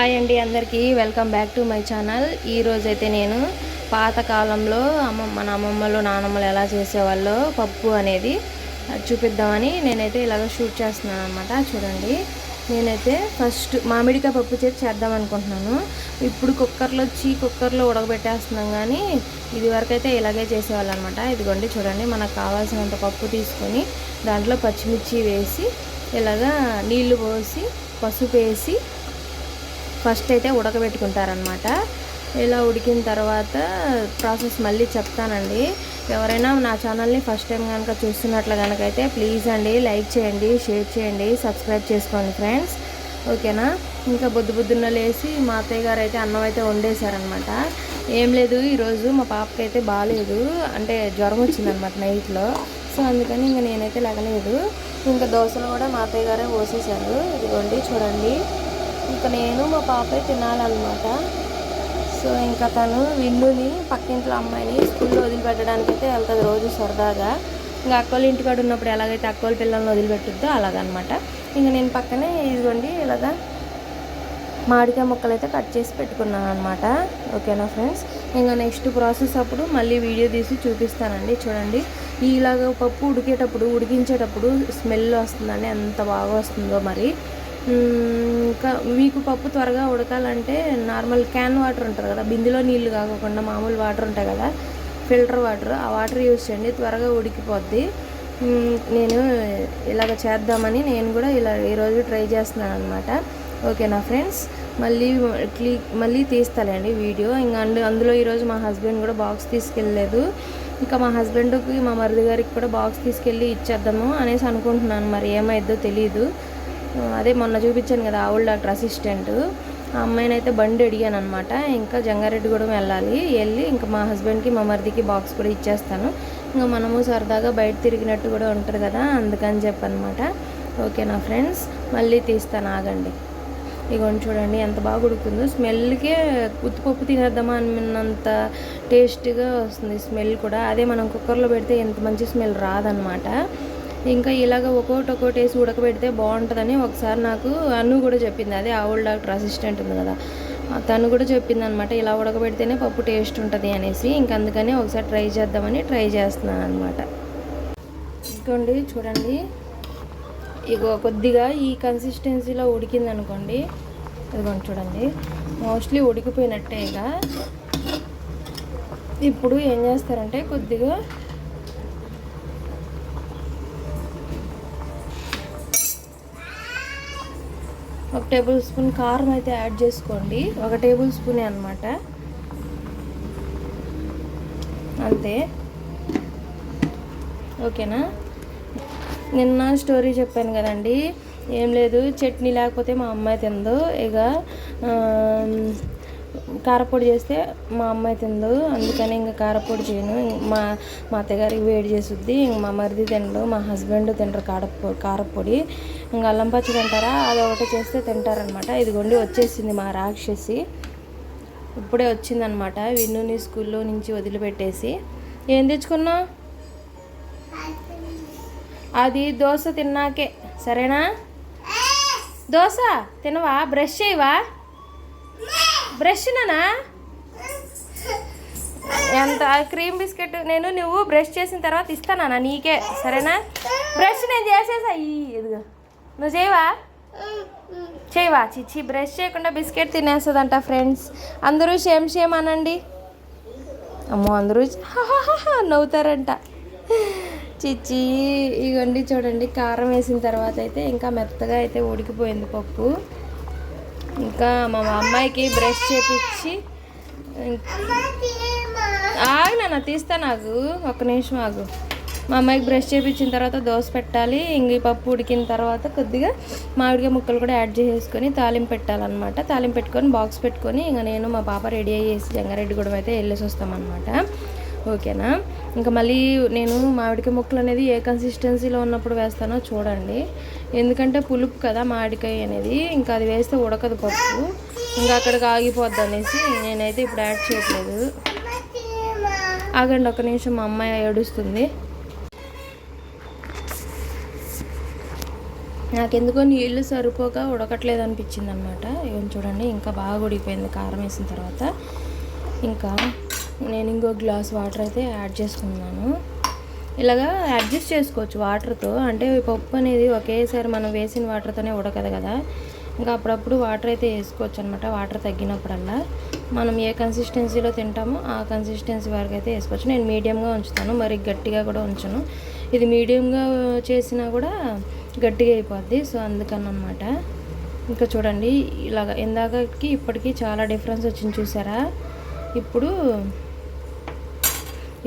Hi అండి అందరికీ. Welcome back to my channel ఈరోజైతే నేను పాతకాలంలో అమ్మ మన అమ్మమ్మలు నానమ్మలు ఎలా చేసేవాళ్ళో పప్పు అనేది చూపిద్దామని నేనైతే ఇలాగ షూట్ చేస్తున్నాను అనమాట చూడండి. నేనైతే ఫస్ట్ మామిడికాయ పప్పు చేసి చేద్దాం అనుకుంటున్నాను. ఇప్పుడు కుక్కర్లో వచ్చి కుక్కర్లో ఉడకబెట్టేస్తున్నాం కానీ ఇది వరకు అయితే ఇలాగే చేసేవాళ్ళు అనమాట ఇదిగోండి చూడండి. మనకు కావాల్సినంత పప్పు తీసుకొని దాంట్లో పచ్చిమిర్చి వేసి ఇలాగా నీళ్ళు పోసి పసుపు వేసి ఫస్ట్ అయితే ఉడకబెట్టుకుంటారనమాట ఇలా ఉడికిన తర్వాత ప్రాసెస్ మళ్ళీ చెప్తానండి. ఎవరైనా నా ఛానల్ని ఫస్ట్ టైం కనుక చూస్తున్నట్లు కనుకైతే అయితే ప్లీజ్ అండి లైక్ చేయండి షేర్ చేయండి సబ్స్క్రైబ్ చేసుకోండి ఫ్రెండ్స్. ఓకేనా? ఇంకా బొద్దు బొద్దున్న లేసి మా అత్తయ్య గారు అయితే అన్నం అయితే వండేశారనమాట ఏం లేదు ఈరోజు మా పాపకి అయితే బాగాలేదు అంటే జ్వరం వచ్చిందనమాట నైట్లో. సో అందుకని ఇంకా నేనైతే లేగలేదు. ఇంకా దోశలు కూడా మా అత్తయ్య గారే పోసేశారు. ఇదిగోండి చూడండి. ఇంకా నేను మా పాపే తినాలన్నమాట. సో ఇంకా తను విన్నుని పక్కింట్లో అమ్మాయిని స్కూల్లో వదిలిపెట్టడానికి అయితే వెళ్తుంది రోజు సరదాగా. ఇంకా అక్కలు ఇంటికాడ ఉన్నప్పుడు ఎలాగైతే అక్కోళ్ళ పిల్లల్ని వదిలిపెట్టుద్దో అలాగనమాట. ఇంకా నేను పక్కనే ఇదిగోండి ఇలాగా మామిడికాయ ముక్కలు అయితే కట్ చేసి పెట్టుకున్నాను అనమాట ఓకేనా ఫ్రెండ్స్? ఇంకా నెక్స్ట్ ప్రాసెస్ అప్పుడు మళ్ళీ వీడియో తీసి చూపిస్తానండి. చూడండి ఇలాగ పప్పు ఉడికేటప్పుడు ఉడికించేటప్పుడు స్మెల్ వస్తుందండి. ఎంత బాగా వస్తుందో మరి. ఇంకా మీకు పప్పు త్వరగా ఉడకాలంటే నార్మల్ క్యాన్ వాటర్ ఉంటుంది కదా బిందెలో నీళ్ళు కాకుండా మామూలు వాటర్ ఉంటాయి కదా ఫిల్టర్ వాటర్ ఆ వాటర్ యూస్ చేయండి త్వరగా ఉడికిపోద్ది. నేను ఇలాగ చేద్దామని నేను కూడా ఇలా ఈరోజు ట్రై చేస్తున్నాను అనమాట ఓకేనా ఫ్రెండ్స్? మళ్ళీ క్లీ మళ్ళీ తీస్తాలేండి వీడియో. ఇంకా అందు అందులో ఈరోజు మా హస్బెండ్ కూడా బాక్స్ తీసుకెళ్ళలేదు. ఇంకా మా హస్బెండ్కి మా మరిది గారికి కూడా బాక్స్ తీసుకెళ్ళి ఇచ్చేద్దాము అనేసి అనుకుంటున్నాను. మరి ఏమైద్దో తెలియదు అదే మొన్న చూపించాను కదా ఆవుల డాక్టర్ అసిస్టెంట్ ఆ అమ్మాయిని అయితే బండి అడిగాను అనమాట ఇంకా జంగారెడ్డిగూడెం వెళ్ళాలి. వెళ్ళి ఇంకా మా హస్బెండ్కి మా మరిదికి బాక్స్ కూడా ఇచ్చేస్తాను. ఇంకా మనము సరదాగా బయట తిరిగినట్టు కూడా ఉంటుంది కదా అందుకని చెప్పనమాట ఓకేనా ఫ్రెండ్స్ మళ్ళీ తీస్తాను ఆగండి. ఇగోండి చూడండి ఎంత బాగా ఉడుకుతుందో. స్మెల్కే ఉత్తిపప్పు తినేద్దామా అన్నంత టేస్ట్గా వస్తుంది స్మెల్ కూడా. అదే మనం కుక్కర్లో పెడితే ఎంత మంచి స్మెల్ రాదనమాట ఇంకా ఇలాగ ఒక్కోటి ఒక్కోటి వేసి ఉడకబెడితే బాగుంటుందని ఒకసారి నాకు అను కూడా చెప్పింది. అదే ఆవుల డాక్టర్ అసిస్టెంట్ ఉంది కదా. తను కూడా చెప్పింది అనమాట ఇలా ఉడకబెడితేనే పప్పు టేస్ట్ ఉంటుంది అనేసి. ఇంక అందుకని ఒకసారి ట్రై చేద్దామని ట్రై చేస్తున్నాను అనమాట ఇంకోండి చూడండి. ఇగో కొద్దిగా ఈ కన్సిస్టెన్సీలో ఉడికింది అనుకోండి ఇదిగోండి చూడండి. మోస్ట్లీ ఉడికిపోయినట్టే ఇక. ఇప్పుడు ఏం చేస్తారంటే కొద్దిగా ఒక టేబుల్ స్పూన్ కారం అయితే యాడ్ చేసుకోండి. ఒక టేబుల్ స్పూనే అనమాట అంతే. ఓకేనా? నిన్న స్టోరీ చెప్పాను కదండి. ఏం లేదు చట్నీ లేకపోతే మా అమ్మాయి తిందు. ఇక కారపొడి చేస్తే మా అమ్మాయి తిందు. అందుకని ఇంకా కారపొడి చేయను. మా మా అత్తగారికి వేడి చేసుద్ది. ఇంక మా మరిది తినడు మా హస్బెండ్ తినరు కారపొ కారపొడి. ఇంకా అల్లం పచ్చడి తింటారా అది ఒకటి చేస్తే తింటారనమాట. ఇదిగోండి వచ్చేసింది మా రాక్షసి. ఇప్పుడే వచ్చిందనమాట. విన్నుని స్కూల్లో నుంచి వదిలిపెట్టేసి. ఏం తెచ్చుకున్నా అది దోశ తిన్నాకే. సరేనా? దోశ తినవా? బ్రష్ చేయవా? బ్రష్ నానా? ఎంత క్రీమ్ బిస్కెట్? నేను నువ్వు బ్రష్ చేసిన తర్వాత ఇస్తానా నీకే? సరేనా? బ్రష్ నేను చేసేసా. ఈ ఇదిగో. నువ్వు చేయవా? చేయవా? చిచ్చి బ్రష్ చేయకుండా బిస్కెట్ తినేస్తుందంట ఫ్రెండ్స్. అందరూ షేమ్ షేమ్ అనండి. అమ్మో అందరూ నవ్వుతారంట. చిచ్చి ఇగోండి చూడండి కారం వేసిన తర్వాత అయితే ఇంకా మెత్తగా అయితే ఉడికిపోయింది పప్పు. ఇంకా మా అమ్మాయికి బ్రష్ చేపించి ఆగు నాన్న తీస్తా నాకు. ఒక్క నిమిషం ఆగు. మా అమ్మాయికి బ్రష్ చేపించిన తర్వాత దోశ పెట్టాలి ఇంక పప్పు ఉడికిన తర్వాత కొద్దిగా మామిడికాయ ముక్కలు కూడా యాడ్ చేసేసుకొని తాలింపు పెట్టాలన్నమాట. తాలింపు పెట్టుకొని బాక్స్ పెట్టుకొని ఇంకా నేను మా పాప రెడీ అయ్యేసి జంగారెడ్డి కూడా అయితే వెళ్ళేసి వస్తామన్నమాట. ఓకేనా? ఇంకా మళ్ళీ నేను మామిడికాయ ముక్కలు అనేది ఏ కన్సిస్టెన్సీలో ఉన్నప్పుడు వేస్తానో చూడండి. ఎందుకంటే పులుపు కదా మామిడికాయ అనేది ఇంకా అది వేస్తే ఉడకదు పప్పు. ఇంకా అక్కడికి ఆగిపోద్ది అనేసి నేనైతే ఇప్పుడు యాడ్ చేయట్లేదు. ఆగండి ఒక నిమిషం మా అమ్మాయి ఏడుస్తుంది. నాకెందుకో నీళ్ళు సరిపోక ఉడకట్లేదు అనిపించింది అనమాట ఇవన్నీ చూడండి ఇంకా బాగా ఉడికిపోయింది కారం వేసిన తర్వాత ఇంకా నేను ఇంకో గ్లాస్ వాటర్ అయితే యాడ్ చేసుకున్నాను. ఇలాగా అడ్జస్ట్ చేసుకోవచ్చు వాటర్తో. అంటే పప్పు అనేది ఒకేసారి మనం వేసిన వాటర్తోనే ఉడకదు కదా. ఇంకా అప్పుడప్పుడు వాటర్ అయితే వేసుకోవచ్చు అనమాట వాటర్ తగ్గినప్పుడల్లా. మనం ఏ కన్సిస్టెన్సీలో తింటామో ఆ కన్సిస్టెన్సీ వరకు అయితే వేసుకోవచ్చు. నేను మీడియంగా ఉంచుతాను మరి గట్టిగా కూడా ఉంచను. ఇది మీడియంగా చేసినా కూడా గట్టిగా అయిపోద్ది. సో అందుకని అనమాట ఇంకా చూడండి ఇలాగ ఇందాకకి ఇప్పటికీ చాలా డిఫరెన్స్ వచ్చింది చూసారా? ఇప్పుడు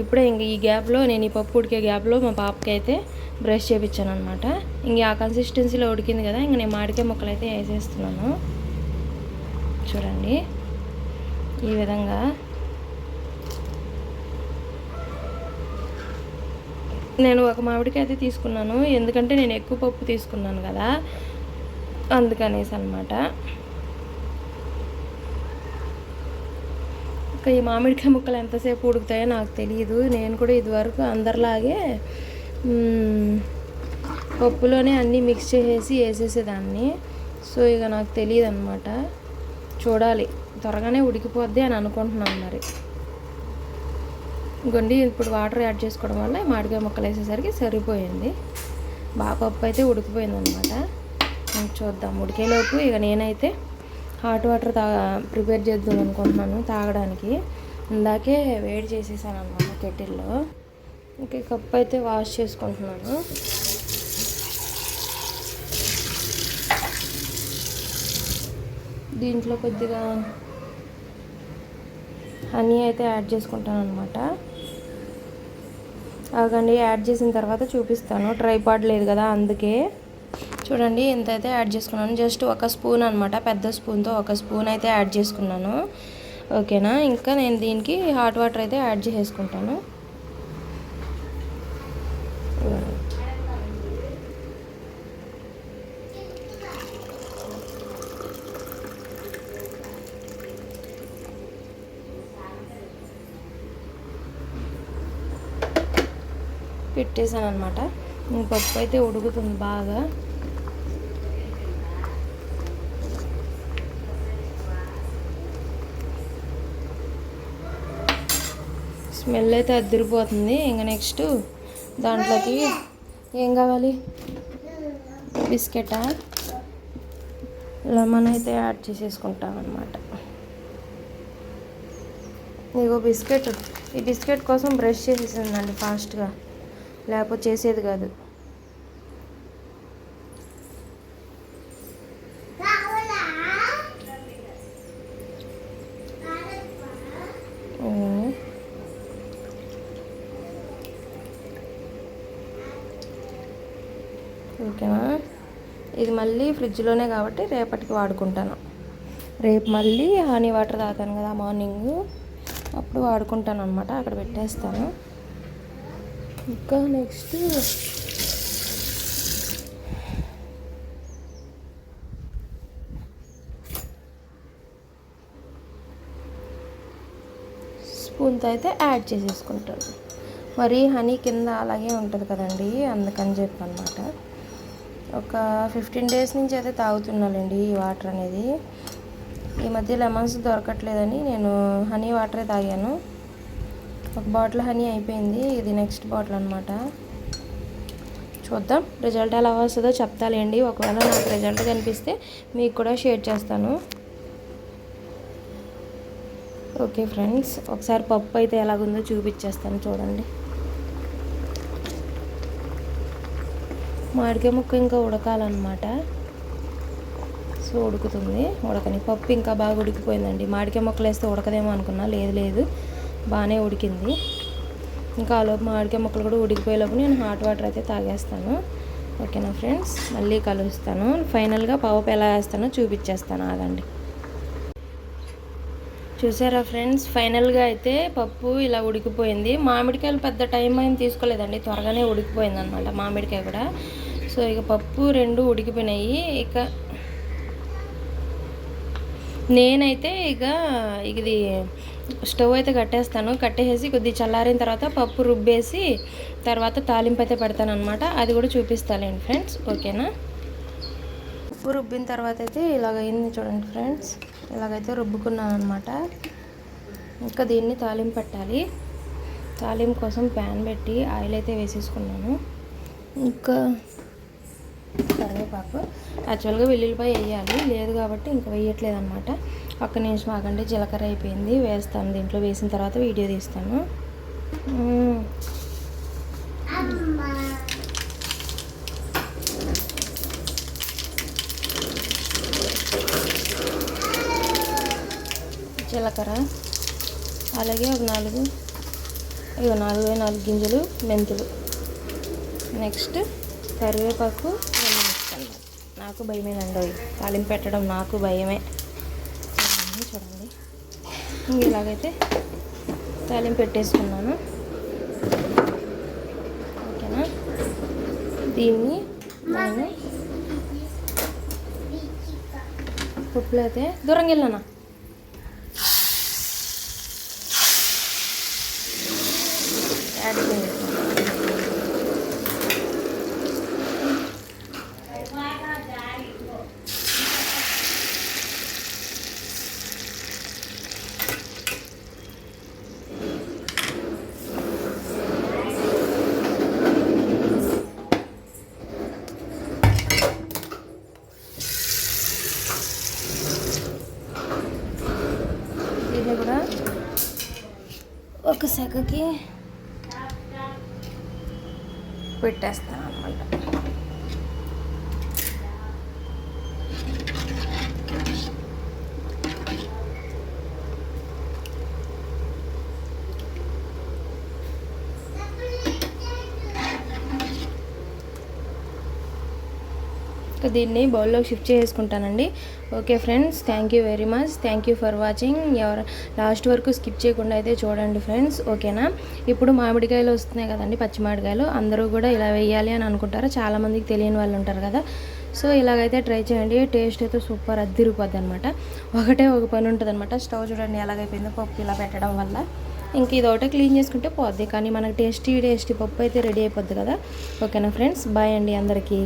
ఇప్పుడే ఇంక ఈ గ్యాప్లో నేను ఈ పప్పు ఉడికే గ్యాప్లో మా పాపకి అయితే బ్రష్ చేయించాను అనమాట ఇంక ఆ కన్సిస్టెన్సీలో ఉడికింది కదా ఇంక నేను మాడికే ముక్కలు అయితే వేసేస్తున్నాను. చూడండి ఈ విధంగా నేను ఒక మామిడికాయ అయితే తీసుకున్నాను. ఎందుకంటే నేను ఎక్కువ పప్పు తీసుకున్నాను కదా. అందుకనేసి అనమాట ఇంకా ఈ మామిడికాయ ముక్కలు ఎంతసేపు ఉడుకుతాయో నాకు తెలియదు నేను కూడా ఇదివరకు అందరిలాగే పప్పులోనే అన్నీ మిక్స్ చేసేసి వేసేసేదాన్ని. సో ఇక నాకు తెలియదు అనమాట చూడాలి. త్వరగానే ఉడికిపోద్ది అని అనుకుంటున్నాను మరి. ఇంకొండి ఇప్పుడు వాటర్ యాడ్ చేసుకోవడం వల్ల మామిడికాయ ముక్కలు వేసేసరికి సరిపోయింది. బాగా పప్పు అయితే ఉడికిపోయింది అనమాట చూద్దాం ఉడికేలోపు ఇక నేనైతే హాట్ వాటర్ తా ప్రిపేర్ చేద్దాం అనుకుంటున్నాను తాగడానికి. ఇందాకే వేడి చేసేసాను అనమాట కెటిల్లో. ఇంకా కప్పు అయితే వాష్ చేసుకుంటున్నాను. దీంట్లో కొద్దిగా హనీ అయితే యాడ్ చేసుకుంటాను అనమాట ఆగండి యాడ్ చేసిన తర్వాత చూపిస్తాను. ట్రైపాడ్ లేదు కదా అందుకే. చూడండి ఎంత అయితే యాడ్ చేసుకున్నాను జస్ట్ ఒక స్పూన్ అనమాట పెద్ద స్పూన్తో ఒక స్పూన్ అయితే యాడ్ చేసుకున్నాను. ఓకేనా ఇంకా నేను దీనికి హాట్ వాటర్ అయితే యాడ్ చేసుకుంటాను పెట్టేశాను అనమాట పప్పు అయితే ఉడుకుతుంది బాగా. స్మెల్ అయితే అద్దరిపోతుంది ఇంకా నెక్స్ట్ దాంట్లోకి ఏం కావాలి? బిస్కెటా? లెమన్ అయితే యాడ్ చేసేసుకుంటాం అనమాట ఇగో బిస్కెట్. ఈ బిస్కెట్ కోసం బ్రష్ చేసేసిందండి ఫాస్ట్గా. లేకపోతే చేసేది కాదు. ఓకేనా ఇది మళ్ళీ ఫ్రిడ్జ్లోనే కాబట్టి రేపటికి వాడుకుంటాను. రేపు మళ్ళీ హనీ వాటర్ తాగుతాను కదా మార్నింగ్. అప్పుడు వాడుకుంటాను అనమాట అక్కడ పెట్టేస్తాను. ఇంకా నెక్స్ట్ స్పూన్తో అయితే యాడ్ చేసేసుకుంటాను. మరి హనీ కింద అలాగే ఉంటుంది కదండి అందుకని చెప్పి అనమాట ఒక ఫిఫ్టీన్ డేస్ నుంచి అయితే తాగుతున్నానండి ఈ వాటర్ అనేది. ఈ మధ్య లెమన్స్ దొరకట్లేదని నేను హనీ వాటరే తాగాను. ఒక బాటిల్ హనీ అయిపోయింది. ఇది నెక్స్ట్ బాటిల్ అనమాట చూద్దాం రిజల్ట్ ఎలా వస్తుందో చెప్తాలేండి. ఒకవేళ నాకు రిజల్ట్ కనిపిస్తే మీకు కూడా షేర్ చేస్తాను. ఓకే ఫ్రెండ్స్ ఒకసారి పప్పు అయితే ఎలాగుందో చూపించేస్తాను చూడండి. మామిడికాయ ముక్క ఇంకా ఉడకాలన్నమాట. సో ఉడుకుతుంది. ఉడకని పప్పు ఇంకా బాగా ఉడికిపోయిందండి. మామిడికాయ ముక్కలు వేస్తే ఉడకదేమో అనుకున్నా. లేదు లేదు. బాగానే ఉడికింది. ఇంకా ఆలోపు మామిడికాయ ముక్కలు కూడా ఉడికిపోయేలోపు నేను హాట్ వాటర్ అయితే తాగేస్తాను. ఓకేనా ఫ్రెండ్స్? మళ్ళీ కలుస్తాను. ఫైనల్గా పప్పు ఎలా వేస్తానో చూపించేస్తాను. ఆగండి. చూసారా ఫ్రెండ్స్? ఫైనల్గా అయితే పప్పు ఇలా ఉడికిపోయింది. మామిడికాయలు పెద్ద టైం ఏం తీసుకోలేదండి. త్వరగానే ఉడికిపోయింది అనమాట మామిడికాయ కూడా. సో ఇక పప్పు రెండు ఉడికిపోయినాయి. ఇక నేనైతే ఇక ఇది స్టవ్ అయితే కట్టేస్తాను. కట్టేసి కొద్దిగా చల్లారిన తర్వాత పప్పు రుబ్బేసి తర్వాత తాలింపు అయితే పెడతాను అనమాట అది కూడా చూపిస్తాలేండి ఫ్రెండ్స్. ఓకేనా? పప్పు రుబ్బిన తర్వాత అయితే ఇలాగైంది చూడండి ఫ్రెండ్స్. ఇలాగైతే రుబ్బుకున్నాను అనమాట ఇంకా దీన్ని తాలింపు పెట్టాలి. తాలింపు కోసం ప్యాన్ పెట్టి ఆయిల్ అయితే వేసేసుకున్నాను. ఇంకా కరివేపాకు. యాక్చువల్గా వెల్లుల్లిపాయ వేయాలి. లేదు కాబట్టి ఇంకా వేయట్లేదు అనమాట ఒక్క నిమిషం ఆగండి జీలకర్ర అయిపోయింది. వేస్తాను. దీంట్లో వేసిన తర్వాత వీడియో తీస్తాను. జీలకర్ర. అలాగే ఒక నాలుగు ఇవి నాలుగు నాలుగు గింజలు మెంతులు. నెక్స్ట్ కరివేపాకు నాకు భయమేనండి తాలింపు పెట్టడం నాకు భయమే. చూడండి ఇలాగైతే తాలింపు పెట్టేసుకున్నాను. ఓకేనా? దీన్ని నేను పప్పులో అయితే దూరంగా వెళ్ళానా యాడ్ చేసేసుకున్నాను దీన్ని కూడా ఒక సెకకి పెట్టేస్తాను అనమాట ఇంకా దీన్ని బౌల్లో షిఫ్ట్ చేసుకుంటానండి. Okay friends thank you very much thank you for watching ఎవరు లాస్ట్ వరకు స్కిప్ చేయకుండా అయితే చూడండి ఫ్రెండ్స్. ఓకేనా? ఇప్పుడు మామిడికాయలు వస్తున్నాయి కదండి పచ్చి మామిడికాయలు అందరూ కూడా ఇలా వేయాలి అని అనుకుంటారు? చాలామందికి తెలియని వాళ్ళు ఉంటారు కదా. సో ఇలాగైతే ట్రై చేయండి. టేస్ట్ అయితే సూపర్ అద్దిరిపోద్ది అనమాట ఒకటే ఒక పని ఉంటుంది అనమాట స్టవ్ చూడండి ఎలాగైపోయిందో పప్పు ఇలా పెట్టడం వల్ల. ఇంక ఇది ఒకటే క్లీన్ చేసుకుంటే పోద్ది. కానీ మనకి టేస్టీ టేస్టీ పప్పు అయితే రెడీ అయిపోద్ది కదా. ఓకేనా ఫ్రెండ్స్? బాయ్ అండి అందరికీ.